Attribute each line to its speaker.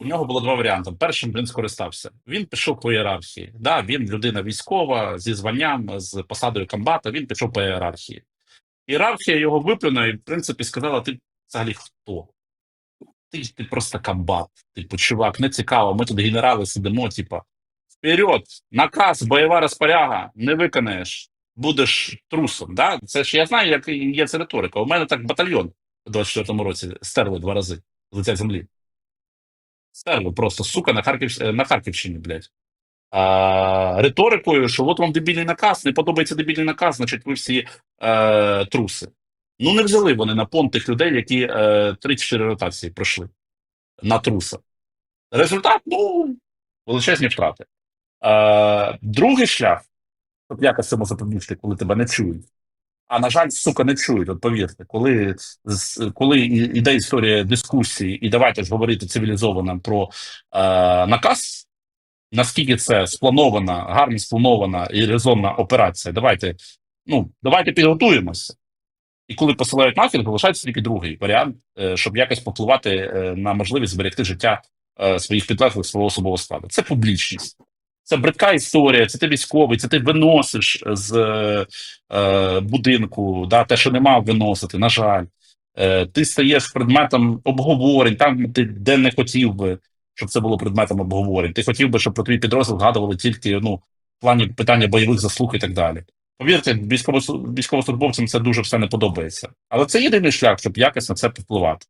Speaker 1: У нього було два варіанти. Першим він скористався. Він пішов по ієрархії. Да, він людина військова зі званням, з посадою комбата. Він пішов по ієрархії. Ієрархія його виплюнула і, в принципі, сказала: ти взагалі хто? Ти, ти просто комбат. Типу, чувак, не цікаво. Ми тут генерали сидимо, типа, вперед, наказ, бойова розпоряга, не виконаєш, будеш трусом. Да? Це ж я знаю, як є це риторика. У мене так батальйон у 24-му році стерли два рази з лиця землі. Стерли просто, сука, на, Харків... на Харківщині, блядь. А, риторикою, що от вам дебільний наказ, не подобається дебільний наказ, значить ви всі е, труси. Ну, не взяли вони на понт тих людей, які е, 3-4 ротації пройшли на труса. Результат, ну, величезні втрати. Е, другий шлях, щоб якось цьому запобігти, коли тебе не чують. А на жаль, сука, не чують. От повірте, коли, коли іде історія дискусії, і давайте ж говорити цивілізовано про е, наказ, наскільки це спланована, гарно спланована і резонна операція. Давайте, ну, давайте підготуємося. І коли посилають нафіг, залишається тільки другий варіант, е, щоб якось попливати е, на можливість зберегти життя е, своїх підлеглих свого особового складу. Це публічність. Це бридка історія, це ти військовий, це ти виносиш з е, будинку, да, те, що не мав виносити, на жаль. Е, ти стаєш предметом обговорень, там ти де не хотів би, щоб це було предметом обговорень. Ти хотів би, щоб про твій підрозділ згадували тільки ну, в плані питання бойових заслуг і так далі. Повірте, військово- військовослужбовцям це дуже все не подобається. Але це єдиний шлях, щоб якось на це впливати.